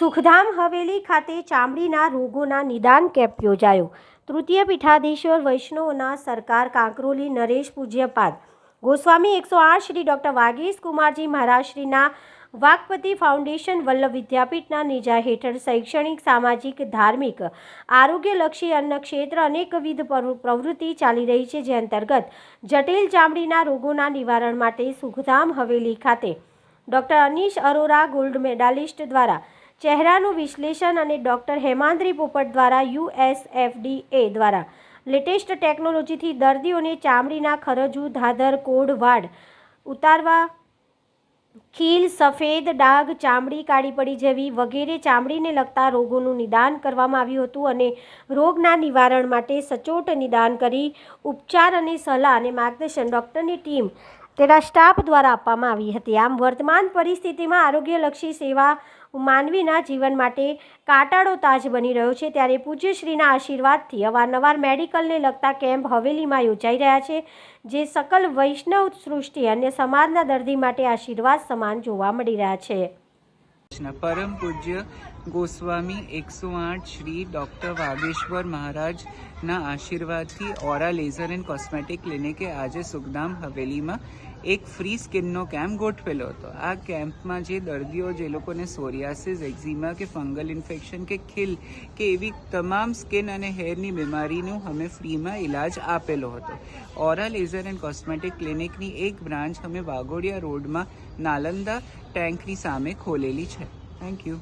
સુખધામ હવેલી ખાતે ચામડીના રોગોના નિદાન કેમ્પ યોજાયો. તૃતીય પીઠાધીશ્વર વૈષ્ણવના સરકાર કાંકરોલી નરેશ પૂજ્યપાદ. ગોસ્વામી એકસો આઠ શ્રી ડૉક્ટર વાગીશ કુમારજી મહારાજશ્રીના વાગપતિ ફાઉન્ડેશન વલ્લભ વિદ્યાપીઠના નેજા હેઠળ શૈક્ષણિક, સામાજિક, ધાર્મિક, આરોગ્યલક્ષી અન્ન ક્ષેત્ર અનેકવિધ પર- પ્રવૃત્તિ ચાલી રહી છે જે અંતર્ગત જટિલ ચામડીના રોગોના નિવારણ માટે સુખધામ હવેલી ખાતે doctor Anish Arora gold medalist દ્વારા ચહેરાનું વિશ્લેષણ અને ડૉક્ટર હેમાંદ્રી પોપટ દ્વારા યુએસએફડીએ દ્વારા. લેટેસ્ટ ટેકનોલોજીથી દર્દીઓને ચામડીના ખરજુ, ધાધર, કોડ વાડ ઉતારવા, ખીલ, સફેદ ડાઘ, ચામડી કાળી પડી જેવી વગેરે ચામડીને લગતા રોગોનું નિદાન કરવામાં આવ્યું હતું અને રોગના નિવારણ માટે સચોટ નિદાન કરી ઉપચાર અને સલાહ અને માર્ગદર્શન ડૉક્ટરની ટીમ તેના સ્ટાફ દ્વારા આપવામાં આવી હતી. આમ, વર્તમાન પરિસ્થિતિમાં આરોગ્યલક્ષી સેવા માનવીના જીવન માટે કાટાળો તાજ બની રહ્યો છે. ત્યારે પૂજ્યશ્રીના આશીર્વાદથી અવારનવાર મેડિકલને લગતા કેમ્પ હવેલીમાં યોજાઈ રહ્યા છે, જે સકલ વૈષ્ણવ સૃષ્ટિ અને સમાજના દર્દી માટે આશીર્વાદ સમાન જોવા મળી રહ્યા છે. પરમ પૂજ્ય ગોસ્વામી એકસો આઠ શ્રી ડૉક્ટર વાગેશ્વર મહારાજના આશીર્વાદથી ઓરા લેઝર એન્ડ કોસ્મેટિક ક્લિનિકે આજે સુખધામ હવેલીમાં એક ફ્રી સ્કિનનો કેમ્પ ગોઠવેલો હતો. આ કેમ્પમાં જે દર્દીઓ, જે લોકોને સોરિયાસિસ, એક્ઝિમા કે ફંગલ ઇન્ફેક્શન કે ખીલ કે એવી તમામ સ્કિન અને હેરની બીમારીનું અમે ફ્રીમાં ઇલાજ આપેલો હતો. ઓરા લેઝર એન્ડ કોસ્મેટિક ક્લિનિકની એક બ્રાન્ચ અમે વાઘોડિયા રોડમાં નાલંદા ટેન્કની સામે ખોલેલી છે. Thank you.